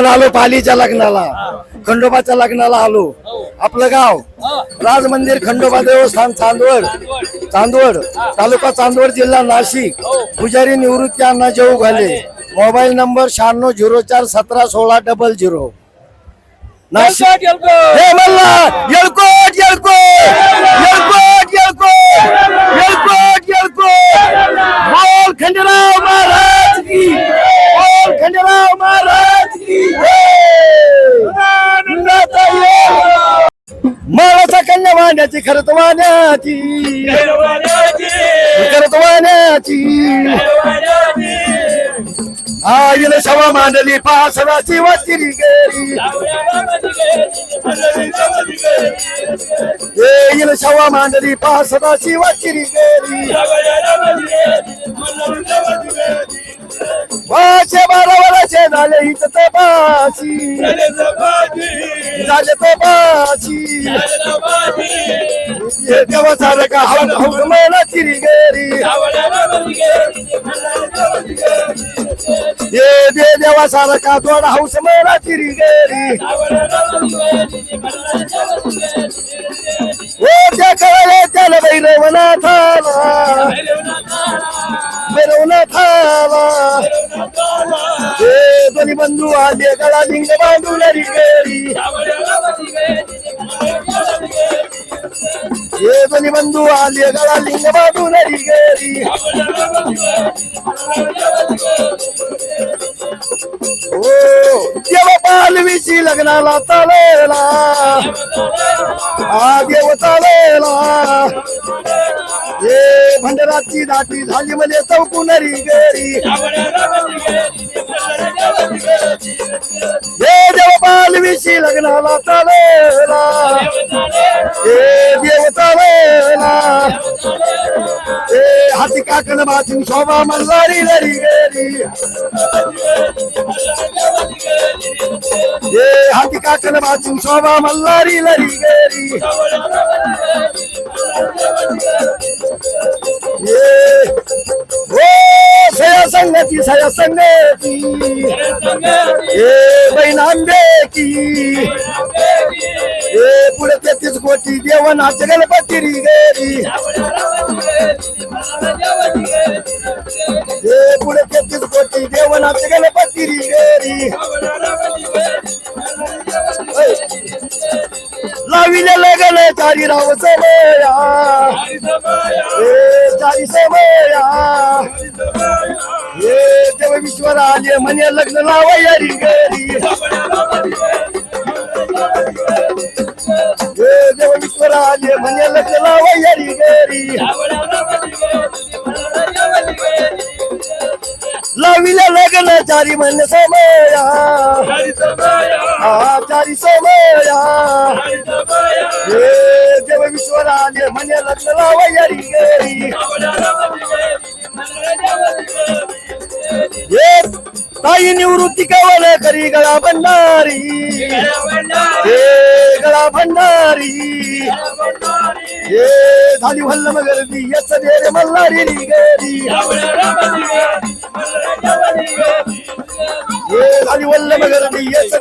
आपण आलो पालीच्या लग्नाला खंडोबाच्या लग्नाला आलो. आपलं गाव राज मंदिर खंडोबा देवस्थान चांदवड. चांदवड तालुका चांदवड जिल्हा नाशिक. पुजारी निवृत्ती अण्णा जेऊ घाले. मोबाईल नंबर शहाण्णव झिरो चार सतरा सोळा डबल झिरो. नाशिक. हे येळकोट येळकोट येळकोट येळकोट येळकोट वाण्याची. खरत वाण्याची खरत वाण्याची. आईला शवा मांडली पासराची वाचिरी गेली. येईल शवा मांडली पासराची वाचिरी गेली. वाचे बारा वराचे झाले हित तपासी झाले तपासी हे देवा झालं का? हौद हौद मला चिरी गेली. हे दे देवा सारं का? दोन हौस मला चिरी गेली. ओ त्या कळले त्याला भैरवनाथाला भैरवनाथाला ಬಂದು दोन्ही बंधू आले गळा लिंग बांधून गेली हे दोन्ही बंधू आले गळा लिंग बांधून गेली ओ देवा पालवीची लग्नाला चालेला हा देव चालेला हे भंडराची दाटी झाली म्हणजे चौकुनरी गेली पालवीची लग्नाला चालेला हे देव चालेला हे हाती काकण बाजून शोभा मल्हारी लरी गेली हे हाती काकण बाजून शोभा मल्हारी लरी गेली संगती सया संगती ए बैनांबे की। ए पुढे तेहतीस कोटी देवनाच गणपती री गेली. ए पुढे तेहतीस कोटी देवनाच गणपती री गेली. लाविले लगन चारी राव समया ए चारी समया ए देव विश्वर आले म्हणे लग्न लावया री गेली ए देव विश्वर आले म्हणे लग्न लावया री गेली लाविल्या लग्न चारी मन समया. हा चारी समया. हे देव विश्वराने म्हणे लग्न लावया री हे ताई निवृत्ती कवल करी गळा भंडारी. हे गळा भंडारी. हे झाली वल्लम गर्दी याच दे मल्लारी गरी री गेली ए झाली वल्लम गर्दी यच